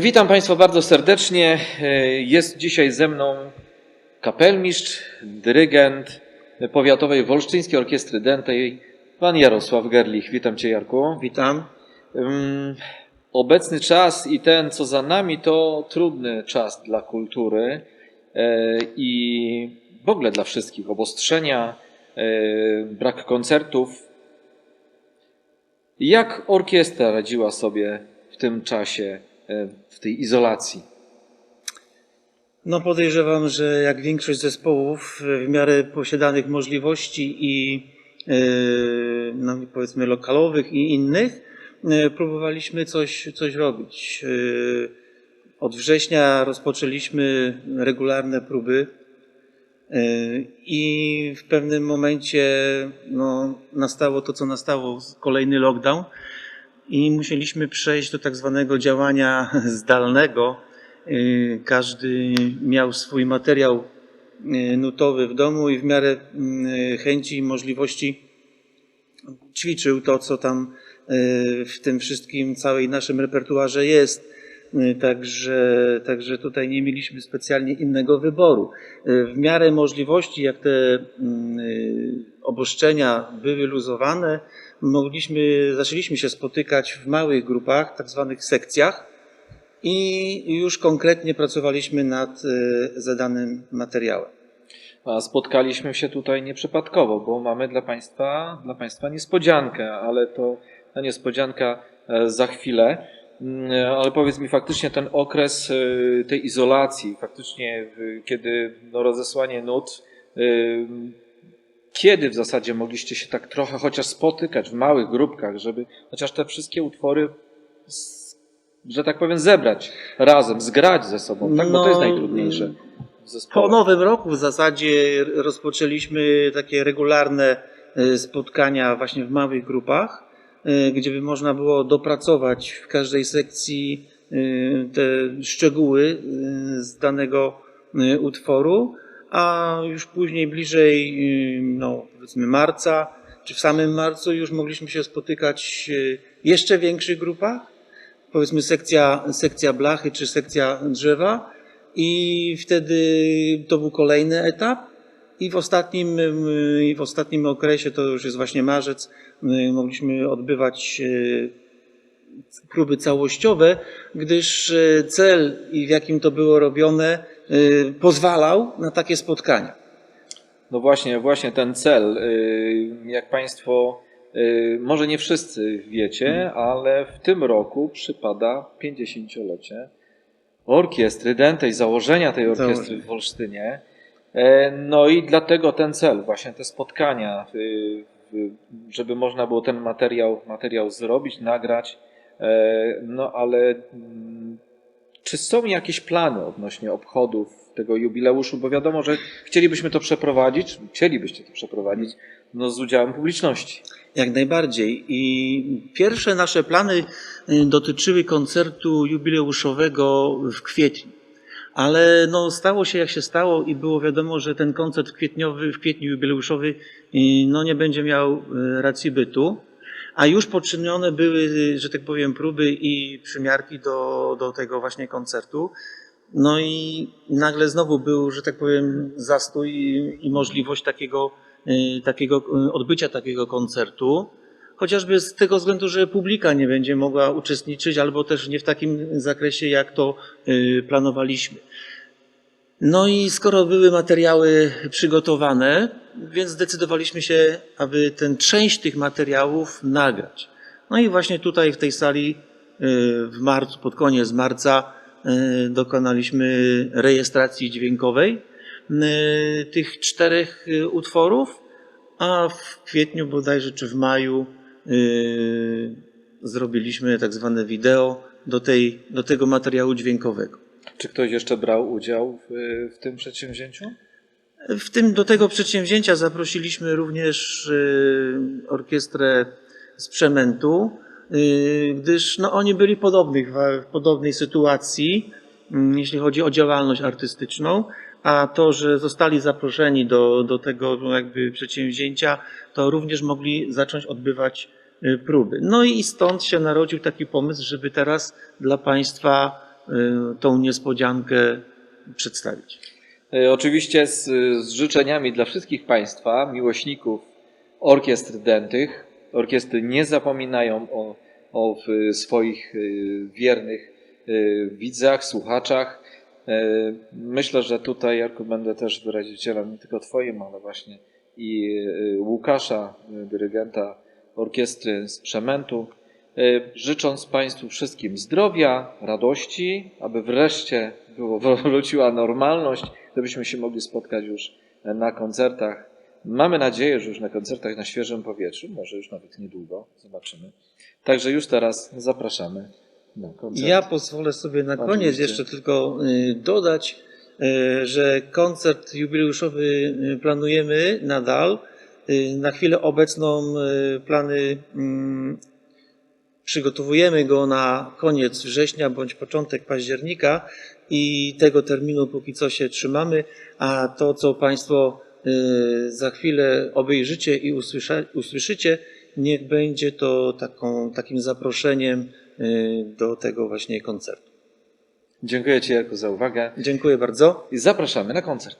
Witam Państwa bardzo serdecznie. Jest dzisiaj ze mną kapelmistrz, dyrygent Powiatowej Wolsztyńskiej Orkiestry Dętej, pan Jarosław Gerlich. Witam Cię Jarku. Witam. Obecny czas i ten, co za nami, to trudny czas dla kultury e, i w ogóle dla wszystkich. Obostrzenia, e, brak koncertów. Jak orkiestra radziła sobie w tym czasie, e, w tej izolacji? No podejrzewam, że jak większość zespołów w miarę posiadanych możliwości i yy, no powiedzmy lokalowych i innych, próbowaliśmy coś, coś robić. Od września rozpoczęliśmy regularne próby i w pewnym momencie no, nastało to, co nastało, kolejny lockdown i musieliśmy przejść do tak zwanego działania zdalnego. Y, Każdy miał swój materiał y, nutowy w domu i w miarę y, chęci i możliwości ćwiczył to, co tam w tym wszystkim, całej naszym repertuarze jest. Także, także tutaj nie mieliśmy specjalnie innego wyboru. W miarę możliwości, jak te mm, oboszczenia były luzowane, mogliśmy, zaczęliśmy się spotykać w małych grupach, tak zwanych sekcjach i już konkretnie pracowaliśmy nad y, zadanym materiałem. A spotkaliśmy się tutaj nieprzypadkowo, bo mamy dla Państwa, dla Państwa niespodziankę, ale to ta niespodzianka e, za chwilę. Mm, Ale powiedz mi faktycznie ten okres e, tej izolacji, faktycznie kiedy no, rozesłanie nut, e, kiedy w zasadzie mogliście się tak trochę chociaż spotykać w małych grupkach, żeby chociaż te wszystkie utwory, że tak powiem, zebrać razem, zgrać ze sobą, tak? bo to jest No, najtrudniejsze. w Po zespołach. nowym roku w zasadzie rozpoczęliśmy takie regularne y, spotkania właśnie w małych grupach, y, gdzie by można było dopracować w każdej sekcji y, te szczegóły y, z danego utworu, a już później bliżej y, no, powiedzmy marca, czy w samym marcu już mogliśmy się spotykać w jeszcze większych grupach, powiedzmy sekcja, sekcja blachy czy sekcja drzewa i wtedy to był kolejny etap. I w ostatnim, y, i w ostatnim okresie, to już jest właśnie marzec, y, mogliśmy odbywać próby całościowe, gdyż cel w jakim to było robione pozwalał na takie spotkania. No właśnie, właśnie ten cel. y, Jak Państwo, y, może nie wszyscy wiecie, ale w tym roku przypada 50-lecie orkiestry Dętej, założenia tej orkiestry w Wolsztynie. E, No i dlatego ten cel, właśnie te spotkania, y, y, żeby można było ten materiał, materiał zrobić, nagrać. E, No ale mm, czy są jakieś plany odnośnie obchodów tego jubileuszu? Bo wiadomo, że chcielibyśmy to przeprowadzić, chcielibyście to przeprowadzić no, z udziałem publiczności. Jak najbardziej. I pierwsze nasze plany y, dotyczyły koncertu jubileuszowego w kwietniu. Ale no, stało się jak się stało i było wiadomo, że ten koncert kwietniowy, w kwietniu jubileuszowy y, no, nie będzie miał y, racji bytu. A już poczynione były, że tak powiem, próby i przymiarki do, do tego właśnie koncertu. No i nagle znowu był, że tak powiem, zastój i, i możliwość takiego, y, takiego y, odbycia takiego koncertu. Chociażby z tego względu, że publika nie będzie mogła uczestniczyć, albo też nie w takim zakresie, jak to y, planowaliśmy. No i skoro były materiały przygotowane, więc zdecydowaliśmy się, aby tę część tych materiałów nagrać. No i właśnie tutaj w tej sali y, w marcu, pod koniec marca y, dokonaliśmy rejestracji dźwiękowej y, tych czterech utworów, a w kwietniu bodajże czy w maju zrobiliśmy tak zwane wideo do, tej, do tego materiału dźwiękowego. Czy ktoś jeszcze brał udział w, w tym przedsięwzięciu? W tym, do tego przedsięwzięcia zaprosiliśmy również y, orkiestrę z Przemętu, y, gdyż no, oni byli podobnych, w, podobnej sytuacji, mm, jeśli chodzi o działalność artystyczną, a to, że zostali zaproszeni do, do tego no, jakby przedsięwzięcia, to również mogli zacząć odbywać y, próby. No i stąd się narodził taki pomysł, żeby teraz dla Państwa tą niespodziankę przedstawić. E, Oczywiście z, z życzeniami dla wszystkich Państwa, miłośników orkiestr dętych. Orkiestry nie zapominają o, o swoich y, wiernych y, widzach, słuchaczach. E, Myślę, że tutaj, Jarku, będę też wyrazicielem nie tylko Twoim, ale właśnie i Łukasza, dyrygenta orkiestry z Przemętu. E, Życząc Państwu wszystkim zdrowia, radości, aby wreszcie było, wróciła normalność, żebyśmy się mogli spotkać już na koncertach. Mamy nadzieję, że już na koncertach na świeżym powietrzu, może już nawet niedługo, zobaczymy. Także już teraz zapraszamy na koncert. Ja pozwolę sobie na koniec Oczywiście. jeszcze tylko y, dodać, y, że koncert jubileuszowy planujemy nadal. Na chwilę obecną plany mm, przygotowujemy go na koniec września bądź początek października i tego terminu póki co się trzymamy, a to co Państwo y, za chwilę obejrzycie i usłyszycie, niech będzie to taką, takim zaproszeniem y, do tego właśnie koncertu. Dziękuję Ci, Jarku, za uwagę Dziękuję bardzo. i zapraszamy na koncert.